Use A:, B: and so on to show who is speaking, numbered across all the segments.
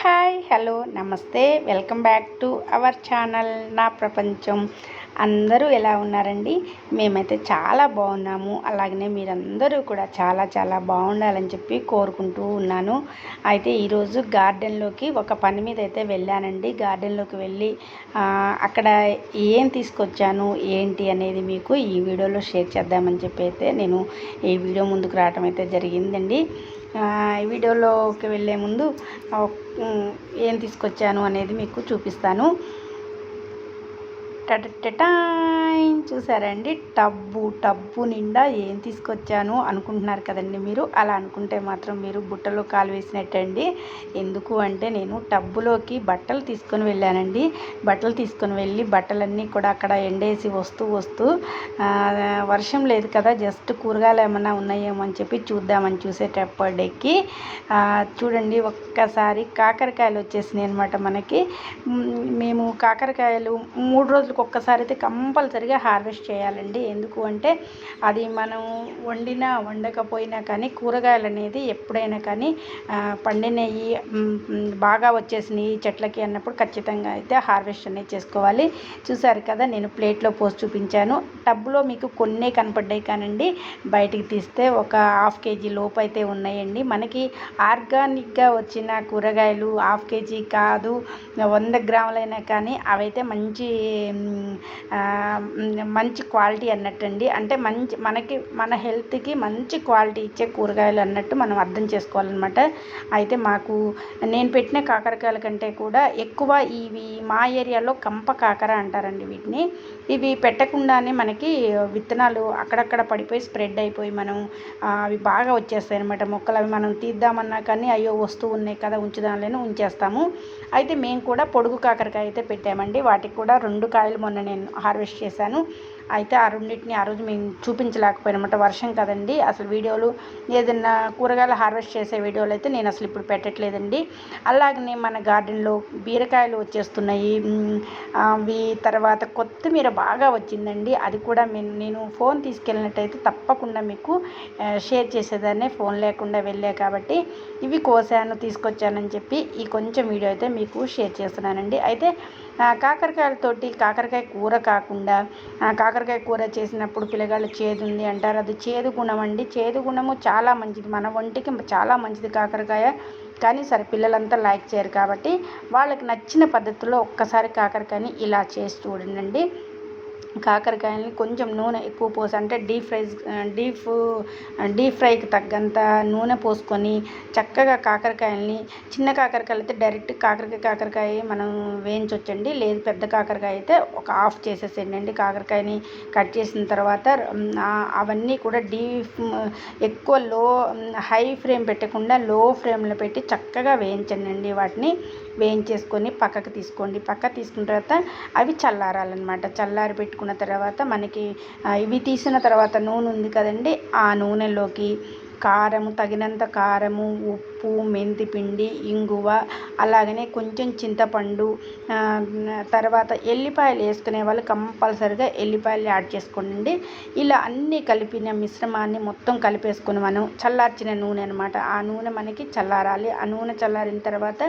A: Hi hello నమస్తే. Welcome back to our channel నా ప్రపంచం. అందరూ ఎలా ఉన్నారండి? మేమైతే చాలా బాగున్నాము. అలాగనే మీరందరూ కూడా చాలా చాలా బాగుండాలని చెప్పి కోరుకుంటూ ఉన్నాను. అయితే ఈరోజు గార్డెన్లోకి ఒక పని మీద అయితే వెళ్ళానండి. గార్డెన్లోకి వెళ్ళి అక్కడ ఏం తీసుకొచ్చాను ఏంటి అనేది మీకు ఈ వీడియోలో షేర్ చేద్దామని చెప్పి అయితే నేను ఈ వీడియో ముందుకు రావటం అయితే జరిగిందండి. వీడియోలోకి వెళ్ళే ముందు ఏం తీసుకొచ్చాను అనేది మీకు చూపిస్తాను. టటటటాయ్. చూసారండి? టబ్బు టబ్బు నిండా ఏం తీసుకొచ్చాను అనుకుంటున్నారు కదండి మీరు? అలా అనుకుంటే మాత్రం మీరు బుట్టలో కాలు వేసినట్టండి. ఎందుకు అంటే నేను టబ్బులోకి బట్టలు తీసుకొని వెళ్ళానండి. బట్టలు తీసుకొని వెళ్ళి బట్టలన్నీ కూడా అక్కడ ఎండేసి వస్తూ వస్తూ వర్షం లేదు కదా జస్ట్ కూరగాయలు ఏమైనా ఉన్నాయేమో అని చెప్పి చూద్దామని చూసేటప్పటికి చూడండి ఒక్కసారి కాకరకాయలు వచ్చేసినాయి అనమాట మనకి. మేము కాకరకాయలు మూడు రోజులు ఒక్కసారి అయితే కంపల్సరిగా హార్వెస్ట్ చేయాలండి. ఎందుకు అంటే అది మనం వండినా వండకపోయినా కానీ కూరగాయలు అనేది ఎప్పుడైనా కానీ పండినవి బాగా వచ్చేసినాయి చెట్లకి అన్నప్పుడు ఖచ్చితంగా అయితే హార్వెస్ట్ అనేది చేసుకోవాలి. చూసారు కదా నేను ప్లేట్లో పోసి చూపించాను. టబ్లో మీకు కొన్నే కనపడ్డాయి కానండి. బయటికి తీస్తే ఒక హాఫ్ కేజీ లోపు అయితే ఉన్నాయండి. మనకి ఆర్గానిక్గా వచ్చిన కూరగాయలు హాఫ్ కేజీ కాదు వంద గ్రాములైనా కానీ అవైతే మంచి మంచి క్వాలిటీ అన్నట్టండి. అంటే మంచి మనకి మన హెల్త్కి మంచి క్వాలిటీ ఇచ్చే కూరగాయలు అన్నట్టు మనం అర్థం చేసుకోవాలన్నమాట. అయితే మాకు నేను పెట్టిన కాకరకాయల కంటే కూడా ఎక్కువ ఇవి మా ఏరియాలో కంప కాకర అంటారండి వీటిని. ఇవి పెట్టకుండానే మనకి విత్తనాలు అక్కడక్కడ పడిపోయి స్ప్రెడ్ అయిపోయి మనం అవి బాగా వచ్చేస్తాయి అనమాట మొక్కలు అవి మనం తీద్దామన్నా కానీ అయ్యో వస్తూ ఉన్నాయి కదా ఉంచుదాంలేని ఉంచేస్తాము. అయితే మేము కూడా పొడుగు కాకరకాయ అయితే పెట్టామండి. వాటికి కూడా రెండు కాయలు మొన్న నేను హార్వెస్ట్ చేశాను. అయితే ఆ రెండింటిని ఆ రోజు మేము చూపించలేకపోయినమాట. వర్షం కదండి. అసలు వీడియోలు ఏదైనా కూరగాయలు హార్వెస్ట్ చేసే వీడియోలు అయితే నేను అసలు ఇప్పుడు పెట్టట్లేదండి. అలాగనే మన గార్డెన్లో బీరకాయలు వచ్చేస్తున్నాయి. అవి తర్వాత కొత్తిమీర బాగా వచ్చిందండి. అది కూడా నేను నేను ఫోన్ తీసుకెళ్ళినట్టయితే తప్పకుండా మీకు షేర్ చేసేదాన్ని. ఫోన్ లేకుండా వెళ్ళా కాబట్టి ఇవి కోసాను తీసుకొచ్చానని చెప్పి ఈ కొంచెం వీడియో అయితే మీకు షేర్ చేస్తున్నానండి. అయితే కాకరకాయలతోటి కాకరకాయ కూర కాకుండా కాకరకాయ కూర చేసినప్పుడు పిల్లగాళ్ళు చేదు ఉంది అంటారు. అది చేదు గుణం అండి. చేదు గుణము చాలా మంచిది. మన ఒంటికి చాలా మంచిది కాకరకాయ. కానీ సరే పిల్లలంతా లైక్ చేయరు కాబట్టి వాళ్ళకి నచ్చిన పద్ధతిలో ఒక్కసారి కాకరకాయని ఇలా చేసి చూడండి. కాకరకాయలని కొంచెం నూనె ఎక్కువ పోసి అంటే డీప్ ఫ్రై డీప్ డీప్ ఫ్రైకి తగ్గంత నూనె పోసుకొని చక్కగా కాకరకాయలని చిన్న కాకరకాయలు అయితే డైరెక్ట్ కాకరకాయ కాకరకాయ మనం వేయించవచ్చండి లేదు పెద్ద కాకరకాయ అయితే ఒక ఆఫ్ చేసేసేయండి. కాకరకాయని కట్ చేసిన తర్వాత అవన్నీ కూడా డీప్ ఎక్కువ లో హై ఫ్లేమ్ పెట్టకుండా లో ఫ్లేమ్లో పెట్టి చక్కగా వేయించండి వాటిని. వేయించేసుకొని పక్కకు తీసుకోండి. పక్క తీసుకున్న తర్వాత అవి చల్లారాలన్నమాట. చల్లారి పెట్టుకున్న తర్వాత మనకి ఇవి తీసిన తర్వాత నూనె ఉంది కదండి ఆ నూనెలోకి కారము తగినంత కారము ఉప్పు మెంతి పిండి ఇంగువ అలాగనే కొంచెం చింతపండు తర్వాత ఎల్లిపాయలు వేసుకునే వాళ్ళు కంపల్సరిగా ఎల్లిపాయలు యాడ్ చేసుకోండి. ఇలా అన్నీ కలిపిన మిశ్రమాన్ని మొత్తం కలిపేసుకుని మనం చల్లార్చిన నూనె అనమాట ఆ నూనె మనకి చల్లారాలి. ఆ నూనె చల్లారిన తర్వాత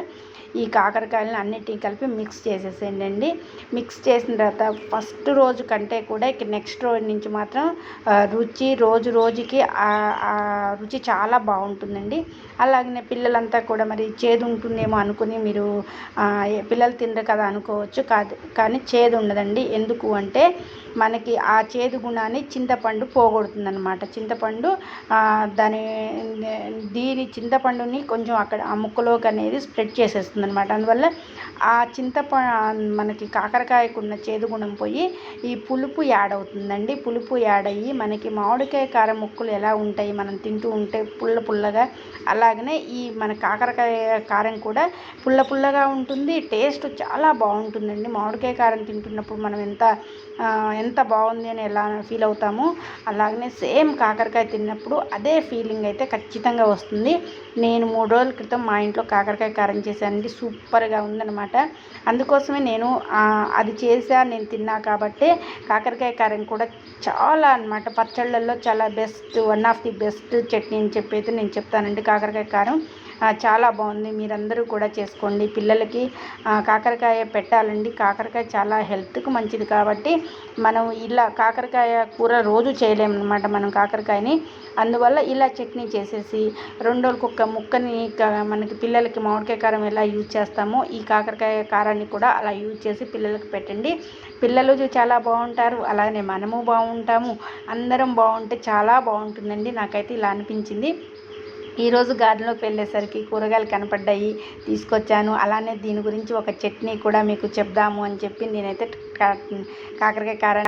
A: ఈ కాకరకాయలను అన్నిటిని కలిపి మిక్స్ చేసేసేయండి మిక్స్ చేసిన తర్వాత ఫస్ట్ రోజు కంటే కూడా ఇక నెక్స్ట్ రోజు నుంచి మాత్రం రుచి రోజు రోజుకి ఆ రుచి చాలా బాగుంటుందండి. అలాగనే పిల్లలంతా కూడా మరి చేదు ఉంటుందేమో అనుకుని మీరు పిల్లలు తినరు కదా అనుకోవచ్చు. కాదు కానీ చేదు ఉండదండి ఎందుకు అంటే మనకి ఆ చేదు గుణాన్ని చింతపండు పోగొడుతుందనమాట చింతపండు దాని దీని చింతపండుని కొంచెం అక్కడ ఆ ముక్కలోకి అనేది స్ప్రెడ్ చేసేస్తుంది అనమాట అందువల్ల ఆ చింతప మనకి కాకరకాయకున్న చేదు గుణం పోయి ఈ పులుపు యాడ్ అవుతుందండి. పులుపు యాడ్ అయ్యి మనకి మామిడికాయ కారం ముక్కలు ఎలా ఉంటాయి మనం తింటూ ఉంటే పుల్ల పుల్లగా అలాగనే ఈ మన కాకరకాయ కారం కూడా పుల్ల పుల్లగా ఉంటుంది. టేస్ట్ చాలా బాగుంటుందండి. మామిడికాయ కారం తింటున్నప్పుడు మనం ఎంత ఎంత బాగుంది అని ఎలా ఫీల్ అవుతామో అలాగనే సేమ్ కాకరకాయ తిన్నప్పుడు అదే ఫీలింగ్ అయితే ఖచ్చితంగా వస్తుంది. నేను మూడు రోజుల క్రితం మా ఇంట్లో కాకరకాయ కారం చేశానండి. సూపర్గా ఉందన్నమాట. అందుకోసమే నేను అది చేశా నేను తిన్నా కాబట్టి కాకరకాయ కారం కూడా చాలా అన్నమాట. పచ్చళ్ళల్లో చాలా best one of the best chutney అని చెప్పి అయితే నేను చెప్తానండి కాకరకాయ కారం. చాలా బాగుంది. మీరందరూ కూడా చేసుకోండి. పిల్లలకి కాకరకాయ పెట్టాలండి. కాకరకాయ చాలా హెల్త్కు మంచిది కాబట్టి మనం ఇలా కాకరకాయ కూర రోజు చేయలేము అనమాట మనం కాకరకాయని. అందువల్ల ఇలా చట్నీ చేసేసి రెండు రోజులకు ఒక ముక్కని మనకి పిల్లలకి మామిడికాయ కారం ఎలా యూజ్ చేస్తామో ఈ కాకరకాయ కారాన్ని కూడా అలా యూజ్ చేసి పిల్లలకి పెట్టండి. పిల్లలు చాలా బాగుంటారు. అలానే మనము బాగుంటాము. అందరం బాగుంటే చాలా బాగుంటుందండి. నాకైతే ఇలా అనిపించింది. ఈరోజు గార్డెన్లోకి వెళ్ళేసరికి కూరగాయలు కనపడ్డాయి తీసుకొచ్చాను. అలానే దీని గురించి ఒక చట్నీ కూడా మీకు చెప్దాము అని చెప్పి నేనైతే కా- కాకరకాయ కారం